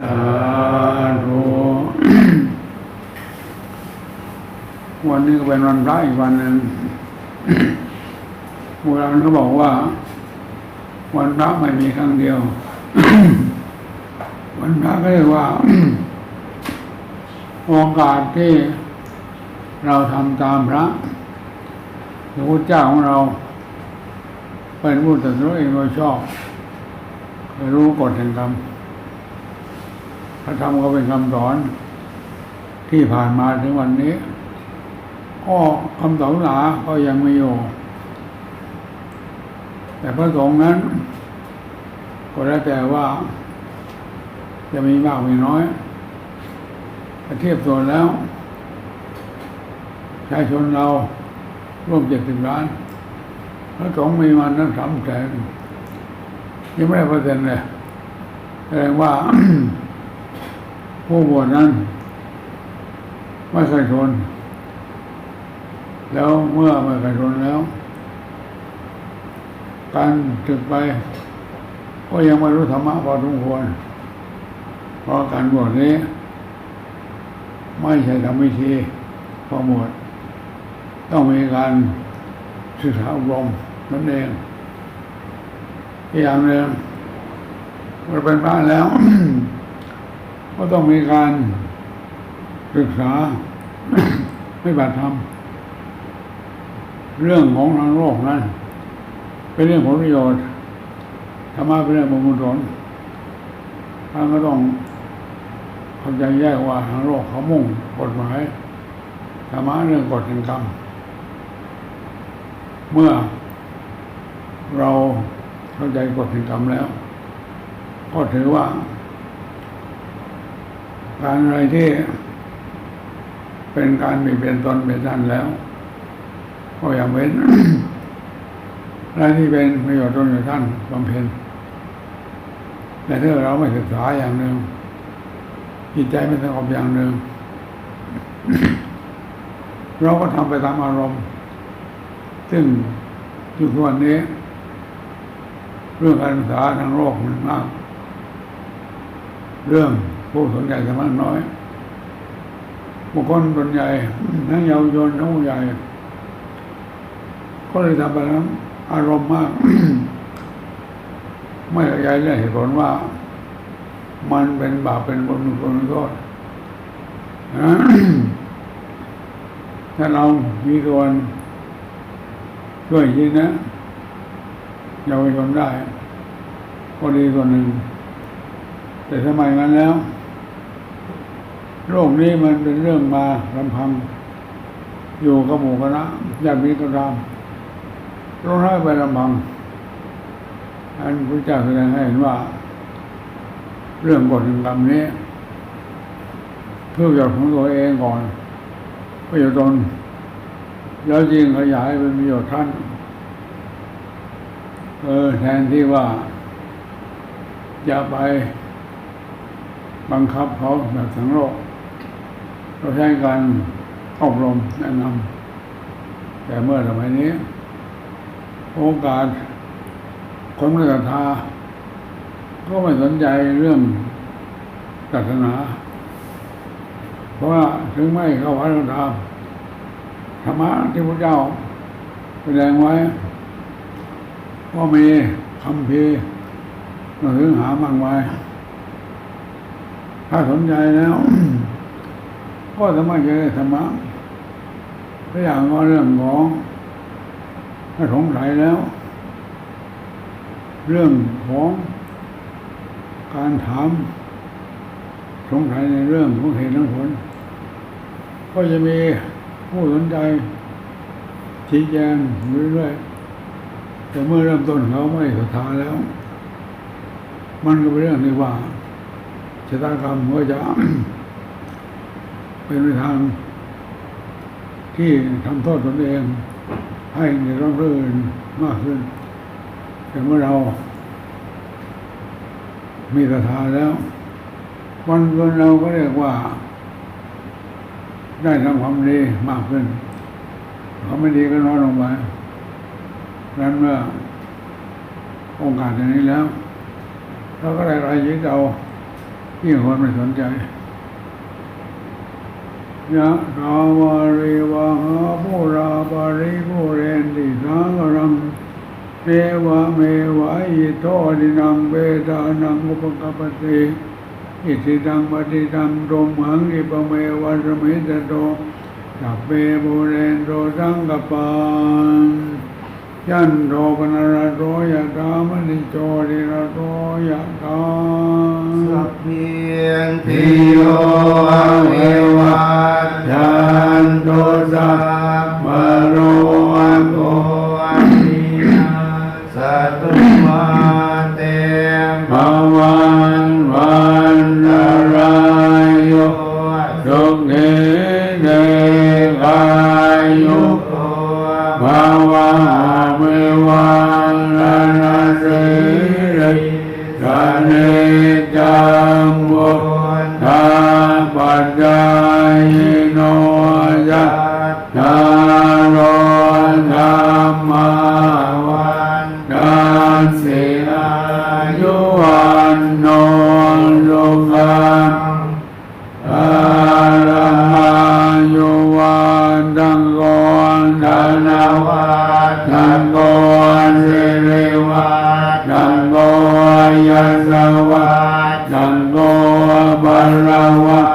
สาธุวันนี้ก็เป็นวันพระอีกวันหนึ่งโบราณเขาบอกว่า วันพระไม่มีครั้งเดียว วันพระก็เรียกว่าโอกาสที่เราทำตามพระพระพุทธเจ้าของเรา เป็นผู้ตรัสรู้เองโดยชอบเคยรู้กฎแห่งกรรม ระธรรมก็เป็นคำสอน ที่ผ่านมาถึงวันนี้ก็คำสอนหนาก็ยังไม่อยู่ แต่พระสงฆ์นั้น ก็แล้วแต่ว่า จะมีมากมีน้อยเทียบส่วนแล้วชายชนเราร่วมเจ็ดสิบล้านพระสงฆ์มีมันนั้นสามแสนยังไม่ได้เปอร์เซ็นต์เลยแสดงว่า ผู้บวชนั้น ไม่เคยทน แล้วเมื่อไม่เคยทนแล้ว การถึกไป ก็ยังไม่รู้ธรรมะพอสมควรเพราะการบวชนี้ ไม่ใช่ทำวิธีพอบวชต้องมีการศึกษาอบรมนั่นเองอีกอย่างหนึ่งเราเป็นพระแล้ว ก็ต้องมีการศึกษาไม่บัตรธรรมเรื่องของทางโลกนั้น เป็นเรื่องผลประโยชน์ธรรมะเป็นเรื่องบุญกุศลท่านก็ต้องเข้าใจแยกว่าทางโลกเขามุ่งกฎหมายธรรมะเรื่องกฎแห่งกรรม เมื่อเราเข้าใจกฎแห่งกรรมแล้ว ก็ถือว่า การอะไรที่เป็นการมีเป็นตนเป็นท่านแล้วก็อย่างเป็นอะไรที่เป็นประโยชน์ตนอยู่ท่านบำเพ็ญแต่ถ้าเราไม่ศึกษาอย่างหนึ่งจิตใจไม่สงบอย่างหนึ่งเราก็ทำไปตามอารมณ์ ซึ่งทุกวันนี้ เรื่องการศึกษาทางโลกมันมาก เรื่อง ผู้สนใจสมัครน้อยบุคคลส่วนใหญ่ทั้งเยาวชนทั้งผู้ใหญ่ ก็เลยทำไปแล้วอารมณ์มาก ไม่เข้าใจเรื่องเหตุผลว่า มันเป็นบาปเป็นบุญเป็นคุณเป็นโทษถ้าเรามีส่วนช่วยจริงนะเยาวชนได้ ก็ดีส่วนหนึ่ง แต่สมัยนั้นแล้ว โลกนี้มันเป็นเรื่องมาลำพังอยู่กับหมู่คณะญาติมิตรก็ตามร้องไห้ไปลำพังอันพระเจ้าแสดงให้เห็นว่า เรื่องกฎแห่งกรรมนี้ เพื่อประโยชน์ของตัวเองก่อนประโยชน์ตนแล้วจริงขยายเป็นประโยชน์ท่าน เออแทนที่ว่าจะไปบังคับเขาแบบทั้งโลก เราใช้การอบรมแนะนำแต่เมื่อสมัยนี้ โอกาสคนไม่ศรัทธาก็ไม่สนใจเรื่องศาสนา เพราะว่าถึงไม่เข้าวัดก็ตามธรรมะที่พระเจ้าแสดงไว้ก็มีคำพีร์หนังสือหามากมายถ้าสนใจแล้ว ก็สามารถจะได้ธรรมะตัวอย่างว่าเรื่องของถ้าสงสัยแล้ว เรื่องของการถามสงสัยในเรื่องของเหตุและผลก็จะมีผู้สนใจชี้แจงเรื่อยๆแต่เมื่อเริ่มต้นเขาไม่ศรัทธาแล้ว มันก็เป็นเรื่องที่ว่าชะตากรรมก็จะ เป็นทาง ที่ทำโทษตนเองให้ในร้องเรื่นมากขึ้น แต่เมื่อเรา มีศรัทธาแล้ว วันเกินเราก็เรียกว่า ได้ทำความดีมากขึ้นความไม่ดีก็น้อยลงไปนั้นเมื่อโอกาสอย่างนี้แล้วเราก็ได้รายยึดเอาที่คนไม่สนใจ ยะกาวาริวะหาภูราปาริภูเรนติสากรังเทวะเมวะอิโตดินังเวดานังอุปกปปติอิสิตังปฏิตังรมหังอิปเมวะสมิตโตสัพเพบุเรนโตสังกปาน ยันโดปนรโตยะกามนิโจริรโตยะกาสัพเพียงทิโยเอวัตยันโตสัพมโรโกอนินาสัตตุ สิอายุวันโนสุขังอารามายุวันดังโกนธนาวัดดังโกนสิริวัดดังโกยัสวัดดังโกบาลวั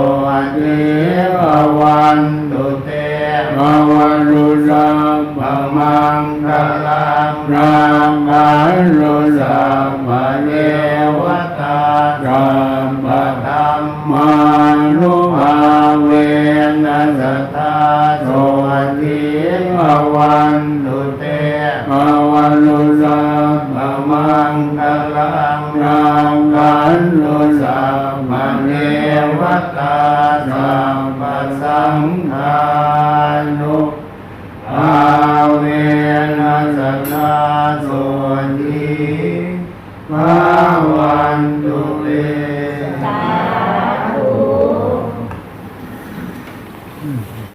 โสติวันตุเตภวันรุสัพพมังคลังรังขันตุ ทานุอาเวนัสนาโสติภา